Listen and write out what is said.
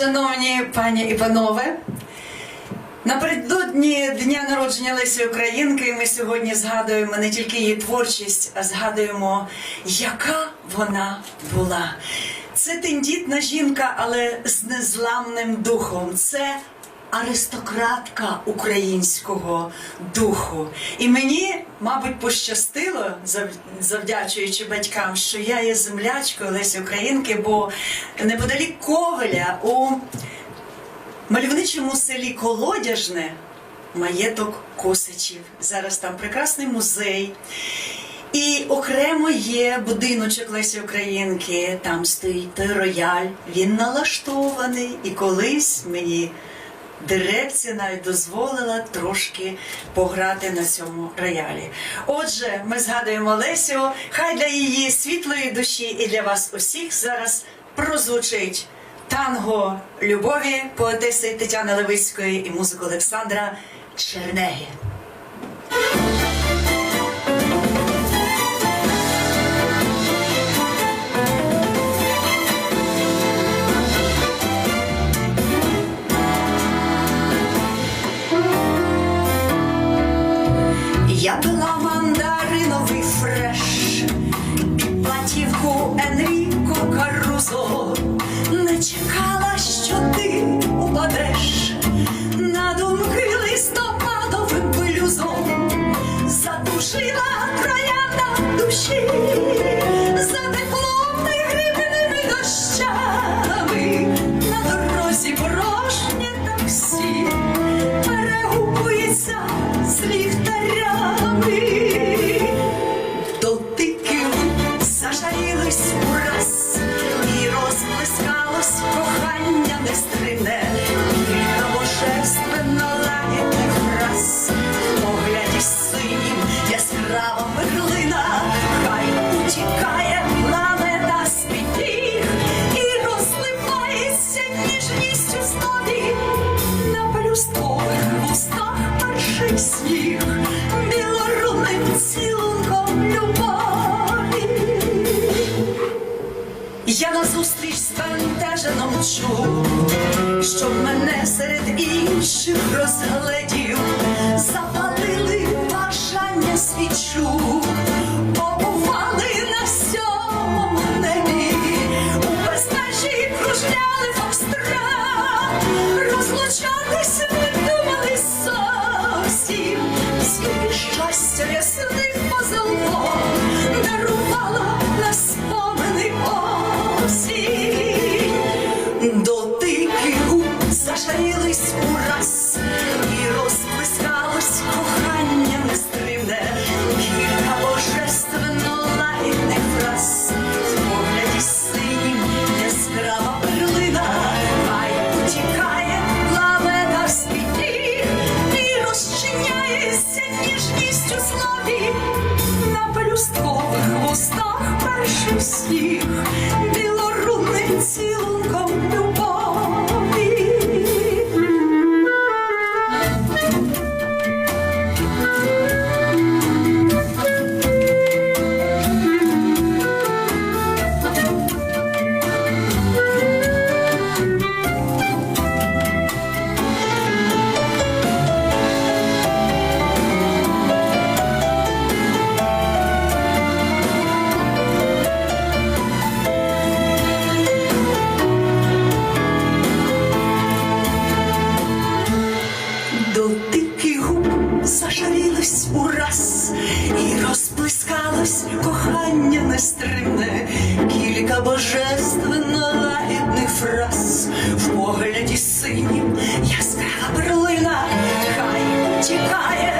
Шановні пані і панове, напередодні дня народження Лесі Українки ми сьогодні згадуємо не тільки її творчість, а згадуємо, яка вона була. Це тендітна жінка, але з незламним духом. Це аристократка українського духу. І мені, мабуть, пощастило, завдячуючи батькам, що я є землячкою Лесі Українки, бо неподалік Ковеля у мальовничому селі Колодяжне маєток Косачів. Зараз там прекрасний музей. І окремо є будиночок Лесі Українки, там стоїть той рояль. Він налаштований, і колись мені дирекція навіть дозволила трошки пограти на цьому роялі. Отже, ми згадуємо Лесю. Хай для її світлої душі і для вас усіх зараз прозвучить танго любові поетеси Тетяни Левицької і музику Олександра Чернеги. Я пила мандариновий фреш, платівку Енріко Карузо, не чекала, що ти упадеш. На думки листопадовим блюзом, задушила троянда душі, за теплом грибними дощами, на дорозі порожнє таксі. Перегукується з сніг, білоруним цілунком любові. Я назустріч збентежено мчу, щоб мене серед інших розгледів, запалили бажання свічу, Дотики губ зашарілись ураз, і розплескалось кохання нестримне, кілька божественно лагідних фраз, в погляді синім яскрава перлина, хай утікає плавета з-під ніг і розчиняється ніжністю на пелюсткових вустах перший сніг, білорунним цілунком і розплескалось кохання нестримне, кілька божественно лагідних фраз. В погляді синім яскрава перлина, хай тікає